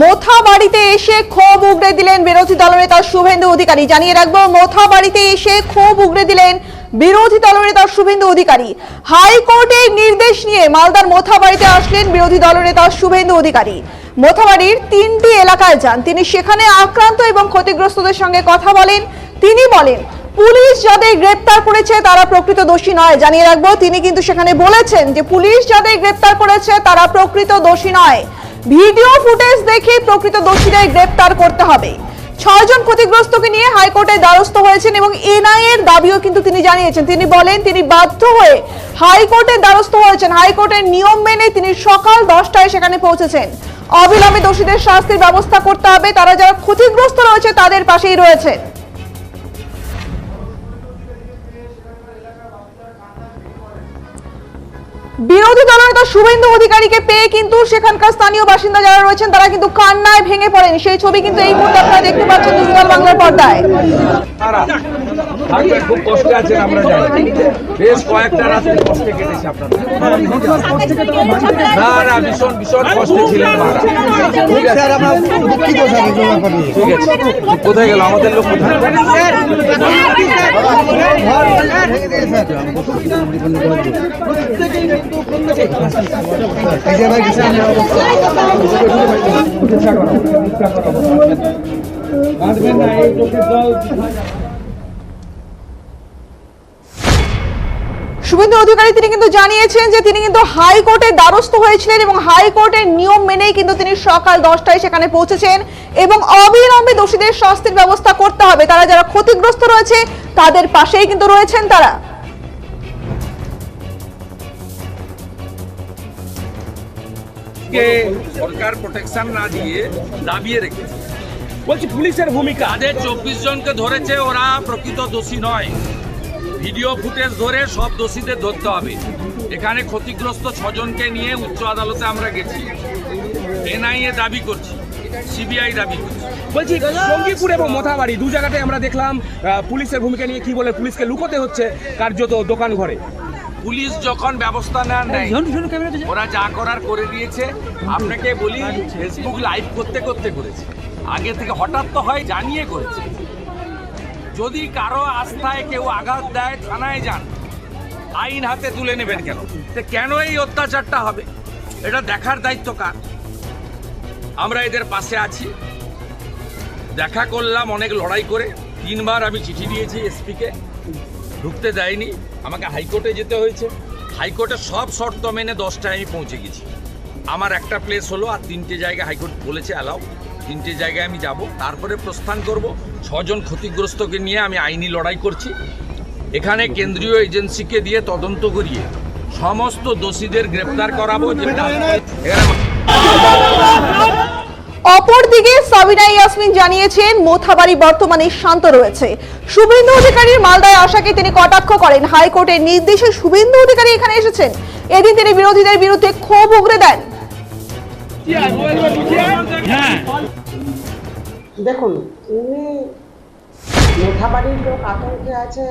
মোথা বাড়িতে এসে ক্ষোভ উগড়ে দিলেন বিরোধী দলনেতা শুভেন্দু অধিকারী। জানিয়ে রাখব মোথা বাড়িতে এসে ক্ষোভ উগড়ে দিলেন বিরোধী দলনেতা শুভেন্দু অধিকারী। হাইকোর্টের নির্দেশ নিয়ে মালদার মোথা বাড়িতে আসলেন বিরোধী দলনেতা শুভেন্দু অধিকারী। মোথাবাড়ির তিনটি এলাকায় যান। তিনি সেখানে আক্রান্ত এবং ক্ষতিগ্রস্তদের সঙ্গে কথা বলেন। তিনি বলেন, পুলিশ যাদের গ্রেপ্তার করেছে তারা প্রকৃত দোষী নয়। জানিয়ে রাখব, তিনি কিন্তু সেখানে বলেছেন যে, পুলিশ যাদের গ্রেপ্তার করেছে তারা প্রকৃত দোষী নয়। ভিডিও ফুটেজ দেখে প্রকৃত দোষীদের গ্রেপ্তার করতে হবে। ছয়জন ক্ষতিগ্রস্তকে নিয়ে হাইকোর্টে দ্বারস্থ হয়েছেন এবং এনআই এর দাবিও কিন্তু তিনি জানিয়েছেন। তিনি বলেন, তিনি বাধ্য হয়ে হাইকোর্টের দ্বারস্থ হয়েছেন। হাইকোর্টের নিয়ম মেনে তিনি সকাল দশটায় সেখানে পৌঁছেছেন। অবিলম্বে দোষীদের শাস্তির ব্যবস্থা করতে হবে। তারা যারা ক্ষতিগ্রস্ত রয়েছে তাদের পাশেই রয়েছে বিরোধী দলনেতা শুভেন্দু অধিকারীকে পেয়ে কিন্তু সেখানকার স্থানীয় বাসিন্দা যারা রয়েছেন, তারা কিন্তু কান্নায় ভেঙে পড়েন। সেই ছবি কিন্তু এই মুহূর্তে আপনারা দেখতে পাচ্ছেন বাংলার পর্দায়। খুব কষ্টে আছেন আমরা জানি। বেশ কয়েকটা রাত্রি কষ্টে কেটেছে আপনাদের। না না ভীষণ ভীষণ কষ্টে ছিলেন ঠিক আছে। ঠিক আছে। কোথায় গেল? আমাদের লোক কোথায়? বাঁধবেন না এই চোখের জল শুভেন্দু অধিকারী তিনি কিন্তু জানিয়েছেন যে তিনি কিন্তু হাইকোর্টের দ্বারস্থ হয়েছিলেন এবং হাইকোর্টের নিয়ম মেনেই কিন্তু তিনি সকাল দশটায় সেখানে পৌঁছেছেন এবং অবিলম্বে দোষীদের শাস্তির ব্যবস্থা করতে হবে। তারা যারা ক্ষতিগ্রস্ত রয়েছে তাদের পাশেই কিন্তু রয়েছেন তারা। সরকার প্রোটেকশন না দিয়ে দাবিয়ে রেখেছে? বলছি পুলিশের ভূমিকা? তাদের চব্বিশ জনকে ধরেছে ওরা প্রকৃত দোষী নয়। ভিডিও ফুটেজ ধরে সব দোষীদের ধরতে হবে। এখানে ক্ষতিগ্রস্ত ছজনকে নিয়ে উচ্চ আদালতে আমরা গেছি। এনআইএ দাবি করছি সিবিআই দাবি করছি। বলছি সঙ্গীপুর এবং মোথাবাড়ি দু জায়গাতে আমরা দেখলাম পুলিশের ভূমিকা নিয়ে কি বলে পুলিশকে লুকোতে হচ্ছে কার্যত দোকান ঘরে। পুলিশ যখন ব্যবস্থা নেন নেয় ওরা যা করার করে দিয়েছে। আপনাকে বলি ফেসবুক লাইভ করতে করতে করেছে। আগে থেকে হঠাৎ তো হয় জানিয়ে করেছে। যদি কারও আস্থায় কেউ আঘাত দেয়, থানায় যান। আইন হাতে তুলে নেবেন কেন? কেন এই অত্যাচারটা হবে? এটা দেখার দায়িত্ব কার? আমরা এদের পাশে আছি। দেখা করলাম অনেক লড়াই করে। তিনবার আমি চিঠি দিয়েছি এসপিকে। ঢুকতে দেয়নি। আমাকে হাইকোর্টে যেতে হয়েছে। হাইকোর্টে সব শর্ত মেনে দশটায় আমি পৌঁছে গেছি। আমার একটা প্লেস হলো আর তিনটে জায়গায় হাইকোর্ট বলেছে অ্যালাউ তিনটে জায়গায় আমি যাব, তারপরে প্রস্থান করব। ছজন ক্ষতিগ্রস্তকে নিয়ে আমি আইনি লড়াই করছি। এখানে কেন্দ্রীয় এজেন্সিকে দিয়ে তদন্ত করিয়ে সমস্ত দোষীদের গ্রেপ্তার করাবো অপরদিকে সাবিনা ইয়াসমিন জানিয়েছেন, মোথাবাড়ি বর্তমানে শান্ত রয়েছে। শুভেন্দু অধিকারীর মালদায় আশাকে তিনি কটাক্ষ করেন। হাইকোর্টের নির্দেশে শুভেন্দু অধিকারী এখানে এসেছেন। এদিন তিনি বিরোধীদের বিরুদ্ধে ক্ষোভ উগরে দেন। দেখুন উনি মোথাবাড়ির লোক আতঙ্কে আছে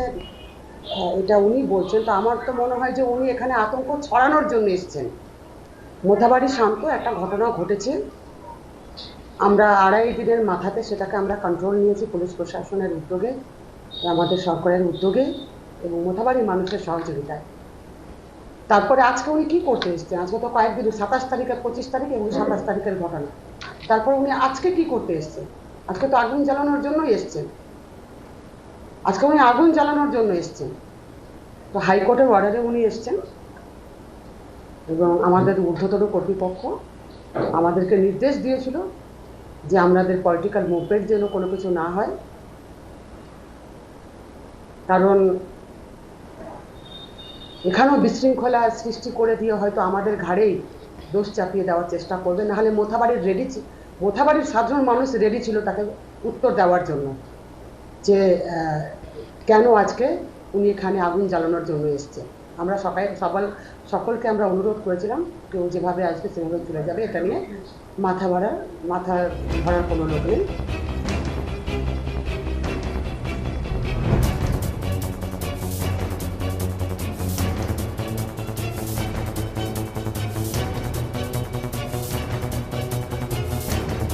হ্যাঁ, এটা উনি বলছেন। তো আমার তো মনে হয় যে উনি এখানে আতঙ্ক ছড়ানোর জন্য এসেছেন। মোথাবাড়ি শান্ত একটা ঘটনা ঘটেছে। আমরা আড়াই দিনের মাথাতে সেটাকে আমরা কন্ট্রোল নিয়েছি পুলিশ প্রশাসনের উদ্যোগে আমাদের সরকারের উদ্যোগে এবং মোথাবাড়ির মানুষের সহযোগিতায়। তারপরে আজকে উনি কি করতে এসেছেন? আজকে তো কয়েকদিন সাতাশ তারিখের পঁচিশ তারিখ এবং সাতাশ তারিখের ঘটনা। তারপর উনি আজকে কি করতে এসেছেন? আজকে তো আগুন জ্বালানোর জন্যই এসছেন। আজকে উনি আগুন জ্বালানোর জন্য এসছেন। তো হাইকোর্টের অর্ডারে উনি এসছেন। এবং আমাদের ঊর্ধ্বতন কর্তৃপক্ষ আমাদেরকে নির্দেশ দিয়েছিল যে আমাদের পলিটিক্যাল মুভমেন্ট যেন কোনো কিছু না হয়। কারণ এখানেও বিশৃঙ্খলা সৃষ্টি করে দিয়ে হয়তো আমাদের ঘাড়েই দোষ চাপিয়ে দেওয়ার চেষ্টা করবে। নাহলে মোথাবাড়ির রেডি মোথাবাড়ির সাধারণ মানুষ রেডি ছিল তাকে উত্তর দেওয়ার জন্য যে কেন আজকে উনি এখানে আগুন জ্বালানোর জন্য এসছে আমরা সবাই সকাল সকলকে আমরা অনুরোধ করেছিলাম, কেউ যেভাবে আসবে সেভাবে চলে যাবে। এটা নিয়ে মাথা ভরার মাথা ভরার কোনো লোক নেই।